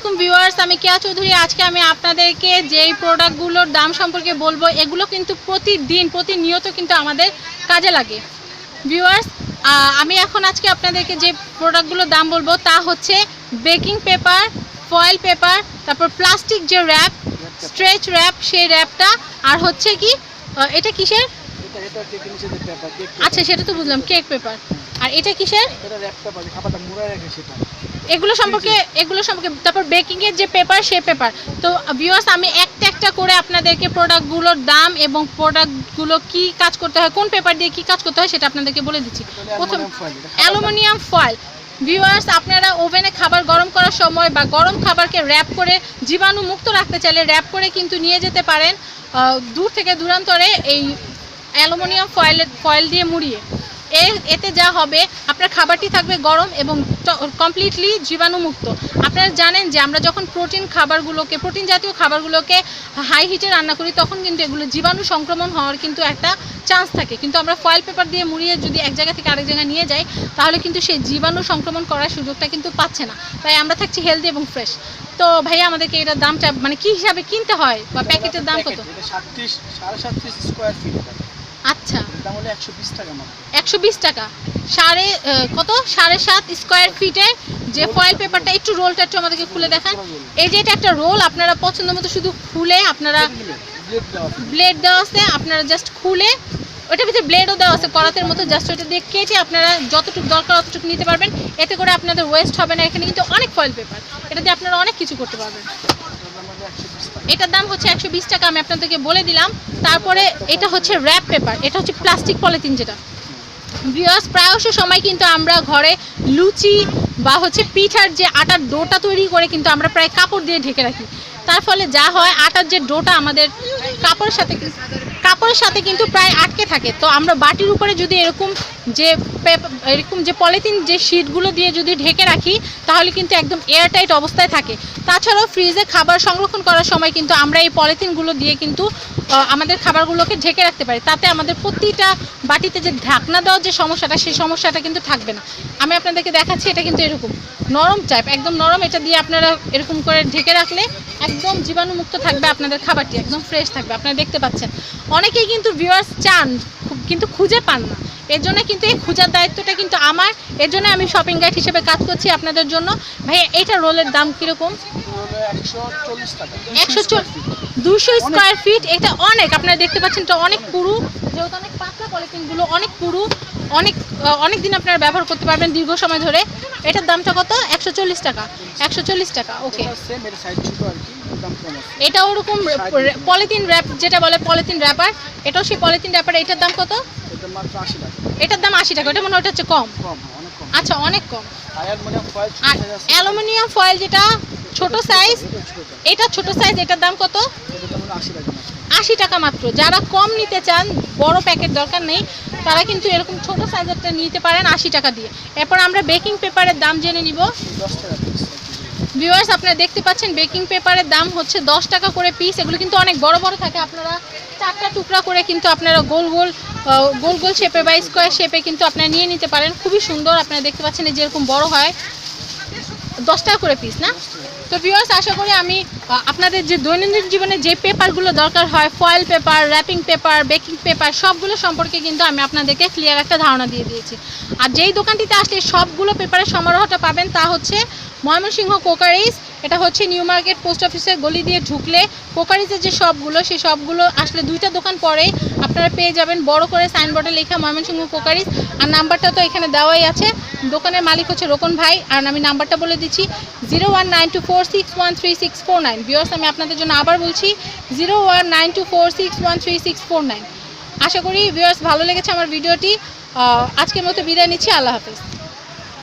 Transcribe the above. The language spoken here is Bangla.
আলাইকুম ভিউয়ার্স, আমি কেয়া চৌধুরী। আজকে আমি আপনাদেরকে যেই প্রোডাক্টগুলোর দাম সম্পর্কে বলব, এগুলো কিন্তু প্রতিদিন, প্রতিনিয়ত কিন্তু আমাদের কাজে লাগে। ভিউয়ার্স আমি এখন আজকে আপনাদেরকে যে প্রোডাক্টগুলোর দাম বলব, তা হচ্ছে বেকিং পেপার, ফয়েল পেপার, তারপর প্লাস্টিক যে র্যাপ, স্ট্রেচ র্যাপ, সেই র্যাপটা, আর হচ্ছে কি এটা কিসের? আচ্ছা সেটা তো বুঝলাম, কেক পেপার। আর এটা কিসের? এগুলো সম্পর্কে এগুলো সম্পর্কে তারপর বেকিং এর যে পেপার সে পেপার তো ভিউয়ার্স আমি একটা একটা করে আপনাদেরকে প্রোডাক্টগুলোর দাম এবং প্রোডাক্টগুলো কি কাজ করতে হয় কোন পেপার দিয়ে কি কাজ করতে হয় সেটা আপনাদেরকে বলে দিচ্ছি। প্রথম অ্যালুমিনিয়াম ফয়েল ভিউয়ার্স আপনারা ওভেনে খাবার গরম করার সময় বা গরম খাবারকে র্যাপ করে জীবাণু মুক্ত রাখতে চাইলে র্যাপ করে কিন্তু নিয়ে যেতে পারেন দূর থেকে দূরান্তরে এই অ্যালুমিনিয়াম ফয়েলের ফয়েল দিয়ে মুড়িয়ে। এতে যা হবে, আপনার খাবারটি থাকবে গরম এবং কমপ্লিটলি জীবাণুমুক্ত। আপনারা জানেন যে আমরা যখন প্রোটিন খাবারগুলোকে প্রোটিন জাতীয় খাবারগুলোকে হাই হিটে রান্না করি, তখন কিন্তু এগুলো জীবাণু সংক্রমণ হওয়ার কিন্তু একটা চান্স থাকে। কিন্তু আমরা ফয়েল পেপার দিয়ে মুড়িয়ে যদি এক জায়গা থেকে আরেক জায়গায় নিয়ে যাই, তাহলে কিন্তু সেই জীবাণু সংক্রমণ করার সুযোগটা কিন্তু পাচ্ছে না। তাই আমরা থাকছি হেলদি এবং ফ্রেশ তো ভাইয়া, আমাদেরকে এটার দামটা মানে কি হিসাবে কিনতে হয়? বা প্যাকেটের দাম কত? সাড়ে সাতত্রিশ স্কোয়ার ফিট আচ্ছা। একশো বিশ টাকা একশো বিশ টাকা। সাড়ে কত? সাড়ে সাত স্কোয়ার ফিটের যে ফয়েল পেপারটা একটু রোলটা একটু আমাদেরকে খুলে দেখান। এই যে এটা একটা রোল আপনারা পছন্দ মতো শুধু খুলে আপনারা ব্লেড দেওয়া আছে। ব্লেড দেওয়া আছে আপনারা জাস্ট খুলে ওটার ভিতরে ব্লেডও দেওয়া আছে করাতের মতো জাস্ট ওটা দিয়ে কেটে আপনারা যতটুকু দরকার অতটুকু নিতে পারবেন। এতে করে আপনাদের ওয়েস্ট হবে না এখানে কিন্তু অনেক ফয়েল পেপার এটা দিয়ে আপনারা অনেক কিছু করতে পারবেন। এটার দাম হচ্ছে একশো বিশ টাকা, আমি আপনাদেরকে বলে দিলাম। তারপরে এটা হচ্ছে র্যাপ পেপার এটা হচ্ছে প্লাস্টিক পলিথিন যেটা। বিয়াস প্রায়শ সময় কিন্তু আমরা ঘরে লুচি বা হচ্ছে পিঠার যে আটার ডোটা তৈরি করে কিন্তু আমরা প্রায় কাপড় দিয়ে ঢেকে রাখি। তার ফলে যা হয়, আটার যে ডোটা আমাদের কাপড়ের সাথে কাপড়ের সাথে কিন্তু প্রায় আটকে থাকে। তো আমরা বাটির উপরে যদি এরকম যে এরকম যে পলিথিন যে শিটগুলো দিয়ে যদি ঢেকে রাখি, তাহলে কিন্তু একদম এয়ারটাইট অবস্থায় থাকে। তাছাড়াও ফ্রিজে খাবার সংরক্ষণ করার সময় কিন্তু আমরা এই পলিথিনগুলো দিয়ে কিন্তু আমাদের খাবারগুলোকে ঢেকে রাখতে পারি। তাতে আমাদের প্রতিটা বাটিতে যে ঢাকনা দেওয়ার যে সমস্যাটা, সেই সমস্যাটা কিন্তু থাকবে না। আমি আপনাদেরকে দেখাচ্ছি, এটা কিন্তু এরকম। নরম টাইপ একদম নরম, এটা দিয়ে আপনারা এরকম করে ঢেকে রাখলে একদম জীবাণুমুক্ত থাকবে আপনাদের খাবারটি, একদম ফ্রেশ থাকবে। আপনারা দেখতে পাচ্ছেন। অনেকেই কিন্তু ভিউয়ার্স চান কিন্তু খুঁজে পান না। এর জন্য কিন্তু এই খোঁজার দায়িত্বটা কিন্তু আমার। এর জন্য আমি শপিং গাইড হিসেবে কাজ করছি আপনাদের জন্য। ভাই এইটা রোলের দাম কীরকম? এটা একশো দুশো স্কোয়ার ফিট এটা অনেক আপনারা দেখতে পাচ্ছেন এটা অনেক পুরু যেহেতু অনেক পাতলা পলিথিনগুলো অনেক পুরু অনেক অনেক দিন আপনারা ব্যবহার করতে পারবেন দীর্ঘ সময় ধরে। এটার দামটা কত? একশো চল্লিশ টাকা। একশো চল্লিশ টাকা ওকে এটা ওরকম পলিথিন র্যাপ যেটা বলে পলিথিন র্যাপার এটাও সেই পলিথিন র্যাপার এটার দাম কত? এটার দাম আশি টাকা ওটা মনে হয় ওটা হচ্ছে কম। কম আচ্ছা অনেক কম। আর। অ্যালুমিনিয়াম ফয়েল যেটা ছোট সাইজ এটা। ছোট সাইজ এটার দাম কত? আশি টাকা মাত্র। যারা কম নিতে চান, বড় প্যাকেট দরকার নেই, তারা কিন্তু এরকম ছোট সাইজেরটা নিতে পারেন আশি টাকা দিয়ে। এরপর আমরা বেকিং পেপারের দাম জেনে নিব। ভিউয়ার্স আপনারা দেখতে পাচ্ছেন বেকিং পেপারের দাম হচ্ছে দশ টাকা করে পিস এগুলো কিন্তু অনেক বড় বড় থাকে। আপনারা চারটা টুকরা করে কিন্তু আপনারা গোল গোল গোল গোল শেপে বা স্কোয়ার শেপে কিন্তু আপনারা নিয়ে নিতে পারেন। খুবই সুন্দর, আপনারা দেখতে পাচ্ছেন যেরকম বড় হয়। দশ টাকা করে পিস না? তো ভিউয়ার্স আশা করি আমি আপনাদের যে দৈনন্দিন জীবনে যে পেপারগুলো দরকার হয় foil paper wrapping paper baking paper সবগুলো সম্পর্কে কিন্তু আমি আপনাদেরকে ক্লিয়ার একটা ধারণা দিয়ে দিয়েছি। আর যেই দোকানটিতে আসলে সবগুলো পেপারের সমারোহটা পাবেন, তা হচ্ছে ময়মনসিংহ কোকারিস এটা হচ্ছে নিউ মার্কেট পোস্ট অফিসের গলি দিয়ে ঢুকলে কোকারিসের যে সবগুলো, সেই সবগুলো আসলে দুইটা দোকান পরেই আপনারা পেয়ে যাবেন। বড় করে সাইনবোর্ডে লেখা ময়মনসিংহ কোকারিস আর নাম্বারটা তো এখানে দেওয়াই আছে। দোকানের মালিক হচ্ছে রোকন ভাই, আর আমি নাম্বারটা বলে দিচ্ছি zero one nine two four six one three six four nine. আমি আপনাদের জন্য আবার বলছি, zero one nine two four six one three six four nine. আশা করি ভিউয়ার্স ভালো লেগেছে আমার ভিডিওটি। আজকের মতো বিদায় নিচ্ছি, আল্লাহ হাফেজ।